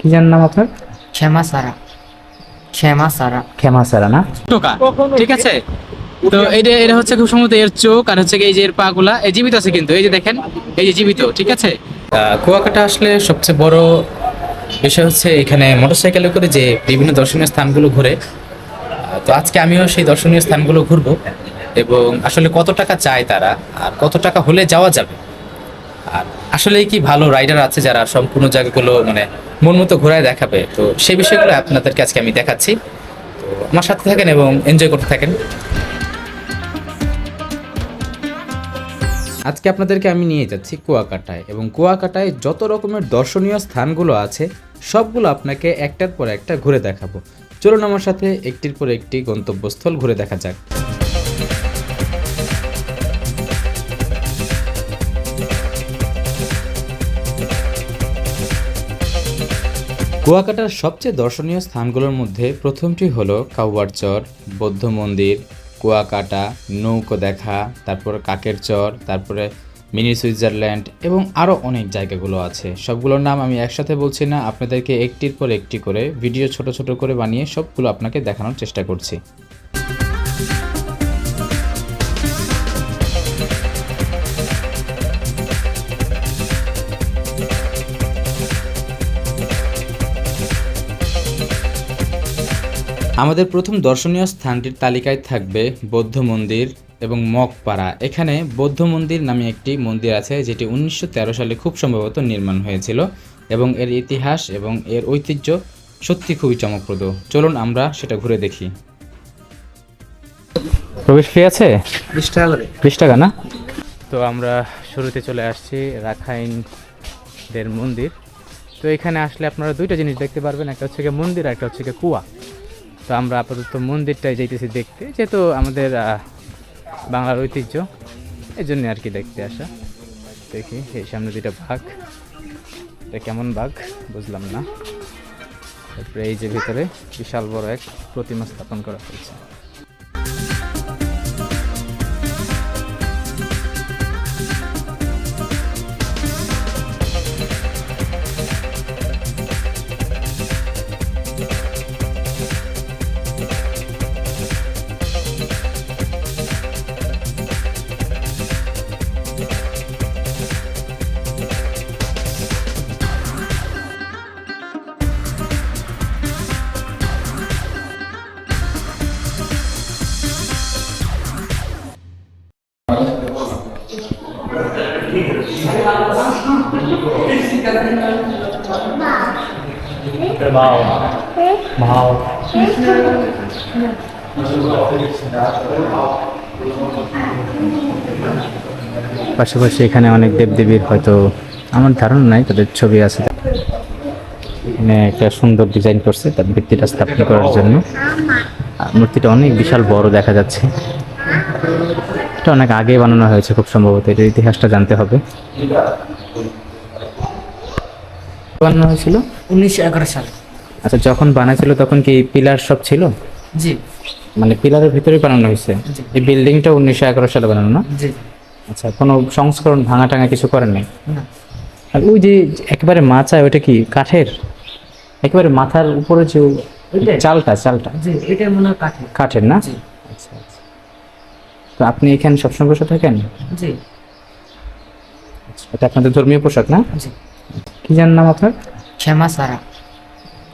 কি যার নাম আপনার? ক্ষমা সারা। ক্ষমা সারা। ক্ষমা সারা না? টোকা ঠিক আছে? তো এটা এটা হচ্ছে খুব সম্ভবত এর চোখ আর হচ্ছে কি এই যে এর পা গুলা এই জীবিত আছে কিন্তু এই যে দেখেন এই যে জীবিত ঠিক আছে? কুয়াকাটা আসলে সবচেয়ে বড় বিষয় হচ্ছে এখানে মোটরসাইকেলে করে যে বিভিন্ন দর্শনীয় স্থানগুলো ঘুরে। তো আজকে আমিও সেই দর্শনীয় স্থানগুলো ঘুরবো এবং আসলে কত টাকা চায় তারা আর কত টাকা হলে যাওয়া যাবে। আর আসলে কি ভালো রাইডার আছে যারা সম্পূর্ণ জায়গাগুলো মানে মন মতো ঘোরায় দেখাবে? তো সেই বিষয়গুলো আপনাদেরকে আজকে আমি দেখাচ্ছি। তো আমার সাথে থাকেন এবং এনজয় করতে থাকেন। আজকে আপনাদেরকে আমি নিয়ে যাচ্ছি কুয়াকাটায় এবং কুয়াকাটায় যত রকমের দর্শনীয় স্থানগুলো আছে, সবগুলো আপনাকে একটার পর একটা ঘুরে দেখাবো। চলুন আমার সাথে একটির পর একটি গন্তব্যস্থল ঘুরে দেখা যাক। কুয়াকাটার সবচেয়ে দর্শনীয় স্থানগুলোর মধ্যে প্রথমটি হলো কাউয়ার চর বৌদ্ধ মন্দির, কুয়াকাটা, নৌকো দেখা, তারপর কাকের চর, তারপরে মিনি সুইজারল্যান্ড এবং আরও অনেক জায়গাগুলো আছে। সবগুলোর নাম আমি একসাথে বলছি না, আপনাদেরকে একটির পর একটি করে, ভিডিও ছোট ছোট করে বানিয়ে সবগুলো আপনাকে দেখানোর চেষ্টা করছি। আমাদের প্রথম দর্শনীয় স্থানটির তালিকায় থাকবে বৌদ্ধ মন্দির এবং মগপাড়া। এখানে বৌদ্ধ মন্দির নামে একটি মন্দির আছে যেটি উনিশশো তেরো সালে খুব সম্ভবত নির্মাণ হয়েছিল এবং এর ইতিহাস এবং এর ঐতিহ্য সত্যি খুবই চমকপ্রদ। চলুন আমরা সেটা ঘুরে দেখি। প্রবেশ ফি আছে? বিশ টাকা বিশ টাকা না? তো আমরা শুরুতে চলে আসছি রাখাইনদের মন্দির। তো এখানে আসলে আপনারা দুইটা জিনিস দেখতে পারবেন একটা হচ্ছে গিয়ে মন্দির আর একটা হচ্ছে গিয়ে কুয়া। তো আমরা আপাতত মন্দিরটাই যাইতেছি দেখতে, যেহেতু আমাদের বাংলার ঐতিহ্য এই জন্যে আর কি দেখতে আসা। দেখি, এই সামনে দুইটা বাঘ। এটা কেমন বাঘ? বুঝলাম না। তারপরে এই যে ভিতরে বিশাল বড় এক প্রতিমা স্থাপন করা হয়েছে। পাশাপাশি এখানে অনেক দেবদেবীর হয়তো আমার ধারণা নাই, তাদের ছবি আছে। এখানে একটা সুন্দর ডিজাইন করছে তার ভিত্তিটা স্থাপন করার জন্য। মূর্তিটা অনেক বিশাল বড় দেখা যাচ্ছে। এটা অনেক আগে বানানো হয়েছে খুব সম্ভবত, এটার ইতিহাসটা জানতে হবে। বানানো হয়েছিল। উনিশশো এগারো সালে। আচ্ছা যখন বানাইছিল তখন কি পিলার সব ছিল? জি। মানে পিলারের ভিতরে বানানো হয়েছে? এই বিল্ডিংটা উনিশশো এগারো সালে বানানো না? জি। আচ্ছা কোনো সংস্করণ ভাঙা টাঙা কিছু করেন নাই? আর ওই যে একেবারে মাচায় ওটা কি কাঠের? একেবারে মাথার উপরে যে চালটা চালটা। জি এটা মনে হয় কাঠের। কাঠের না? আচ্ছা আচ্ছা। তো আপনি এখানে সবসময় বসে থাকেন? জি। এটা আপনাদের ধর্মীয় পোশাক না? জি। কি জান নাম আপনার? ক্ষমা সারা।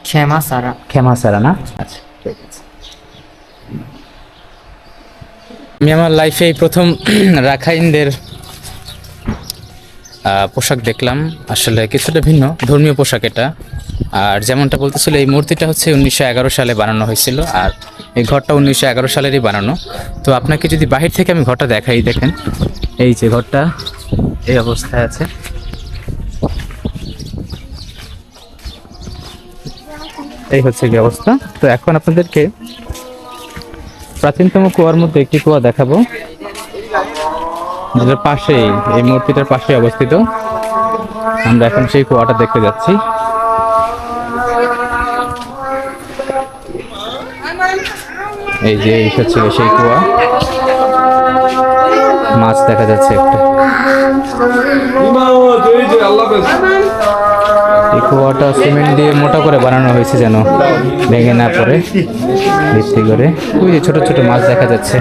ক্ষমা সারা। খেমা সারা না? আচ্ছা। ঠিক আছে। আমি আমার লাইফে এই প্রথম রাখাইনদের পোশাক দেখলাম। আসলে কিছুটা ভিন্ন ধর্মীয় পোশাক এটা। আর যেমনটা বলতেছিল এই মূর্তিটা হচ্ছে উনিশশো এগারো সালে বানানো হয়েছিল আর এই ঘরটা উনিশশো এগারো সালেরই বানানো। তো আপনাকে যদি বাহির থেকে আমি ঘরটা দেখাই দেখেন। এই যে ঘরটা এই অবস্থায় আছে। এই হচ্ছে কি অবস্থা। তো এখন আপনাদেরকে প্রাচীনতম কুয়ার মধ্যে একটি কুয়া দেখাবো। যেটার পাশেই, এই মূর্তিটার পাশে অবস্থিত। আমরা এখন সেই কুয়াটা দেখতে যাচ্ছি। এই যে, এই হচ্ছে সেই কুয়া। মাছ দেখা যাচ্ছে একটা। এই কুয়াটা সিমেন্ট দিয়ে মোটা করে বানানো হয়েছে যেন ভেঙে না পড়ে, ভিত্তি করে। ওই যে ছোট ছোট মাছ দেখা যাচ্ছে।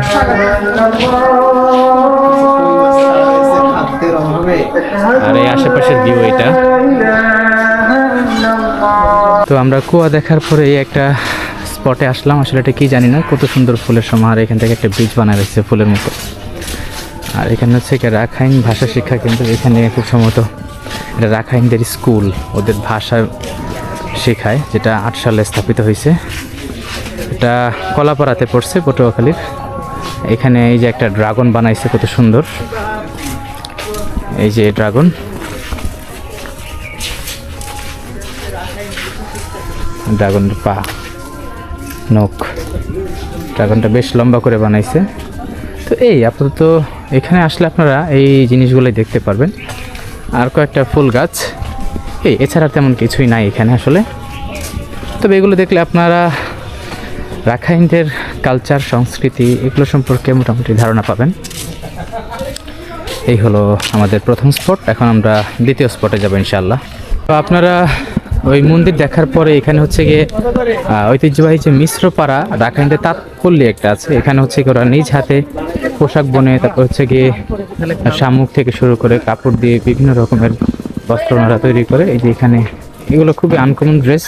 আর এই আশেপাশের ভিউ এটা। তো আমরা কুয়া দেখার পরে একটা স্পটে আসলাম। আসলে এটা কি জানি না, কত সুন্দর ফুলের সমাহার। এখান থেকে একটা ব্রিজ বানা রয়েছে ফুলের মতো। আর এখানে হচ্ছে রাখাইন ভাষা শিক্ষা কেন্দ্র, এখানে খুব সম্ভবত এটা রাখাইনদের স্কুল। ওদের ভাষা শেখায়, যেটা আট সালে স্থাপিত হয়েছে। এটা কলাপাড়াতে পড়ছে, পটুয়াখালীর। এখানে এই যে একটা ড্রাগন বানাইছে, কত সুন্দর। এই যে ড্রাগন। ড্রাগনের পা, নখ। ড্রাগনটা বেশ লম্বা করে বানাইছে। তো এই, আপাতত এখানে আসলে আপনারা এই জিনিসগুলোই দেখতে পারবেন। আর কয়েকটা ফুল গাছ। এই, এছাড়া তেমন কিছুই নাই এখানে আসলে। তবে এগুলো দেখলে আপনারা রাখাইনদের কালচার সংস্কৃতি এগুলো সম্পর্কে মোটামুটি ধারণা পাবেন। এই হলো আমাদের প্রথম স্পট এখন আমরা দ্বিতীয় স্পটে যাব ইনশাল্লাহ তো আপনারা ওই মন্দির দেখার পরে এখানে হচ্ছে গিয়ে ঐতিহ্যবাহী যে মিশ্রপাড়া, রাখাইনদের তাৎপল্লী একটা আছে। এখানে হচ্ছে গিয়ে ওরা নিজ হাতে পোশাক বনে, তারপর হচ্ছে গিয়ে শামুক থেকে শুরু করে কাপড় দিয়ে বিভিন্ন রকমের বস্ত্র ওনারা তৈরি করে। এই যে এখানে এগুলো খুবই আনকমন ড্রেস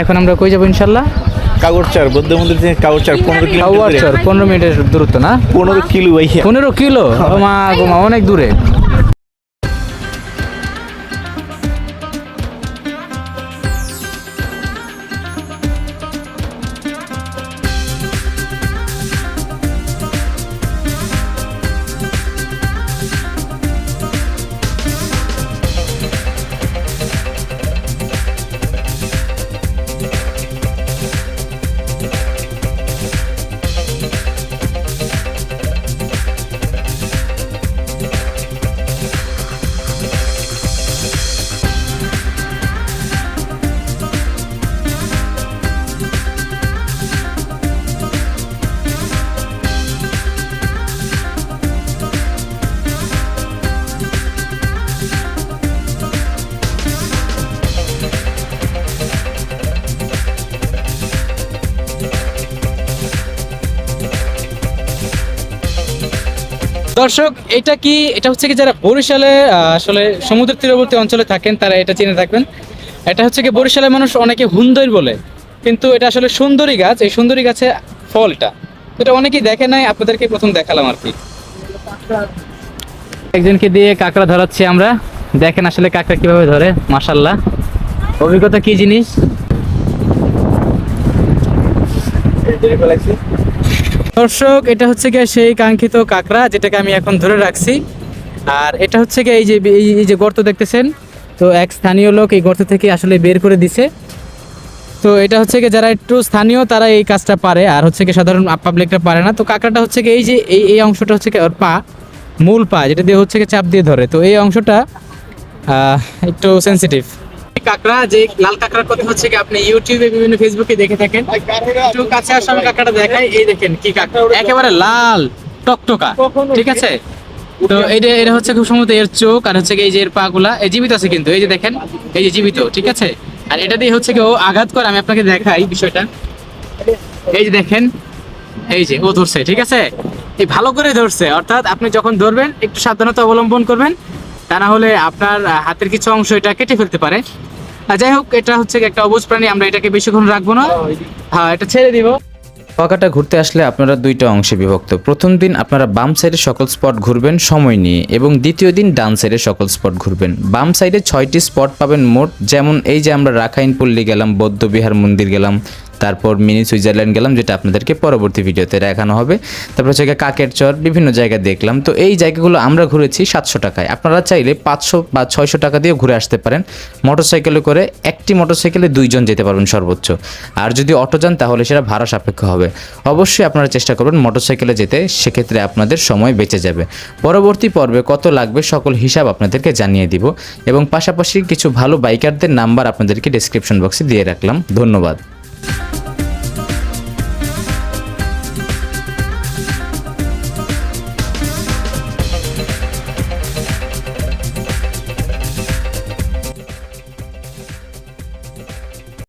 এখন আমরা কই যাব ইনশাল্লাহ? কাগরচার বৌদ্ধ মন্দির থেকে কাগরচার পনেরো কিলো কাগরচার পনেরো মিনিটের দূরত্ব না? পনেরো কিলো ভাই পনেরো কিলো? ও মা গো মা অনেক দূরে। দর্শক, এটা কি, এটা হচ্ছে কি যারা বরিশালে আসলে সমুদ্র তীরবর্তী অঞ্চলে থাকেন, তারা এটা চিনে থাকবেন। এটা হচ্ছে কি বরিশালের মানুষ অনেকে হুন্দর বলে, কিন্তু এটা আসলে সুন্দরী গাছ, এই সুন্দরী গাছে ফলটা। এটা অনেকেই দেখে নাই, আপনাদেরকে প্রথম দেখালাম আর কি। একজনকে দিয়ে কাঁকড়া ধরাচ্ছি আমরা। দেখেন আসলে কাঁকড়া কীভাবে ধরে মাশাল্লাহ অভিজ্ঞতা কি জিনিস? দর্শক, এটা হচ্ছে গিয়ে সেই কাঙ্ক্ষিত কাঁকড়া যেটাকে আমি এখন ধরে রাখছি। আর এটা হচ্ছে গিয়ে এই যে এই যে গর্ত দেখতেছেন, তো এক স্থানীয় লোক এই গর্ত থেকে আসলে বের করে দিছে। তো এটা হচ্ছে কি যারা একটু স্থানীয়, তারা এই কাজটা পারে। আর হচ্ছে কি সাধারণ পাবলিকটা পারে না। তো কাঁকড়াটা হচ্ছে কি এই যে এই এই অংশটা হচ্ছে কি ওর পা, মূল পা, যেটা দিয়ে হচ্ছে গিয়ে চাপ দিয়ে ধরে। তো এই অংশটা একটু সেনসিটিভ কাঁকড়া যে লাল কাঁকড়ার কথা হচ্ছে কি আপনি ইউটিউবে বিভিন্ন ফেসবুকে দেখে থাকেন। একটু কাছে আমি কাঁকড়াটা দেখাই এই দেখেন কি কাঁকড়া। একেবারে লাল টকটকা ঠিক আছে? তো এটা এটা হচ্ছে খুব সম্ভবত এর চোখ আর হচ্ছে এই যে এর এই জীবিত আছে কিন্তু এই যে দেখেন এই যে জীবিত ঠিক আছে? আর এটা দিয়ে হচ্ছে কি ও আঘাত করে আমি আপনাকে দেখাই বিষয়টা। এই যে দেখেন এই যে ও ধরছে ঠিক আছে? এই ভালো করে ধরছে অর্থাৎ আপনি যখন ধরবেন একটু সাবধানতা অবলম্বন করবেন তা না হলে আপনার হাতের কিছু অংশ এটা কেটে ফেলতে পারে। যাই হোক, এটা হচ্ছে একটা অবুজ প্রাণী, আমরা এটাকে বেশিক্ষণ রাখব না। হ্যাঁ এটা ছেড়ে দিব। কুয়াকাটা ঘুরতে আসলে আপনারা দুইটা অংশে বিভক্ত। প্রথম দিন আপনারা বাম সাইডে সকল স্পট ঘুরবেন সময় নিয়ে এবং দ্বিতীয় দিন ডান সাইডে সকল স্পট ঘুরবেন। বাম সাইডে ছয়টি স্পট পাবেন মোট, যেমন এই যে আমরা রাখাইন পল্লী গেলাম, বৌদ্ধবিহার মন্দির গেলাম। তারপর মিনি সুইজারল্যান্ড গেলাম, যেটা আপনাদেরকে পরবর্তী ভিডিওতে দেখানো হবে। তারপর হচ্ছে কাকের চর, বিভিন্ন জায়গা দেখলাম। তো এই জায়গাগুলো আমরা ঘুরেছি সাতশো টাকায়। আপনারা চাইলে পাঁচশো বা ছয়শো টাকা দিয়ে ঘুরে আসতে পারেন। মোটরসাইকেলে করে একটি মোটরসাইকেলে দুইজন যেতে পারবেন সর্বোচ্চ। আর যদি অটো যান, তাহলে সেটা ভাড়া সাপেক্ষ হবে। অবশ্যই আপনারা চেষ্টা করবেন মোটরসাইকেলে যেতে, সেক্ষেত্রে আপনাদের সময় বেঁচে যাবে। পরবর্তী পর্বে কত লাগবে সকল হিসাব আপনাদেরকে জানিয়ে দিব। এবং পাশাপাশি কিছু ভালো বাইকারদের নাম্বার আপনাদেরকে ডিসক্রিপশন বক্সে দিয়ে রাখলাম। ধন্যবাদ।